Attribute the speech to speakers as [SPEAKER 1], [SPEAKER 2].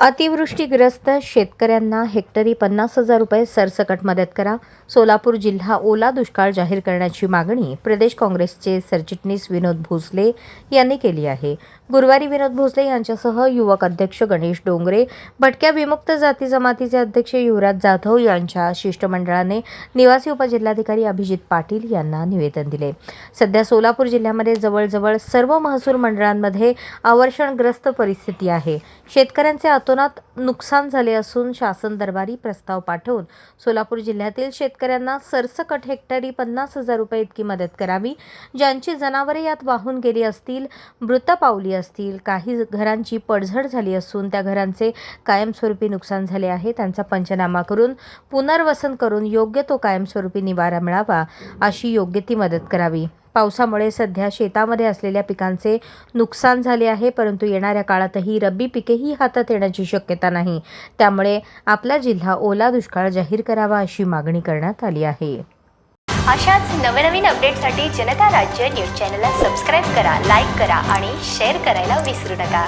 [SPEAKER 1] अतिवृष्टीग्रस्त शेतकऱ्यांना हेक्टरी पन्नास हजार रुपये सरसकट मदत करा. सोलापूर जिल्हा ओला दुष्काळ जाहीर करण्याची मागणी प्रदेश काँग्रेसचे सरचिटणीस विनोद भोसले यांनी केली आहे. गुरुवारी विनोद भोसले यांच्यासह युवक अध्यक्ष गणेश डोंगरे भटक्या विमुक्त जाती जमातीचे अध्यक्ष युवराज जाधव यांच्या शिष्टमंडळाने निवासी उपजिल्हाधिकारी अभिजित पाटील यांना निवेदन दिले. सध्या सोलापूर जिल्ह्यामध्ये जवळजवळ सर्व महसूल मंडळांमध्ये अवर्षणग्रस्त परिस्थिती आहे. शेतकऱ्यांचे अतोनात नुकसान झाले असून शासन दरबारी प्रस्ताव पाठवून सोलापूर जिल्ह्यातील शेतकऱ्यांना सरसकट हेक्टरी पन्नास हजार रुपये इतकी मदत करावी ज्यांची जनावरे यात वाहून गेली असतील मृत पावली असतील काही घरांची पडझड झाली असून त्या घरांचे कायमस्वरूपी नुकसान झाले आहे त्यांचा पंचनामा करून पुनर्वसन करून योग्य तो कायमस्वरूपी निवारा मिळावा अशी योग्य ती मदत करावी. पावसामुळे सध्या शेतामध्ये असलेल्या पिकांचे नुकसान झाले आहे परंतु येणाऱ्या काळातही रब्बी पिकेही हातात येण्याची शक्यता नाही. त्यामुळे आपला जिल्हा ओला दुष्काळ जाहीर करावा अशी मागणी करण्यात आली आहे.
[SPEAKER 2] अशाच नवनवीन अपडेटसाठी जनता राज्य न्यूज चॅनलला सबस्क्राईब करा लाईक करा आणि शेअर करायला विसरू नका.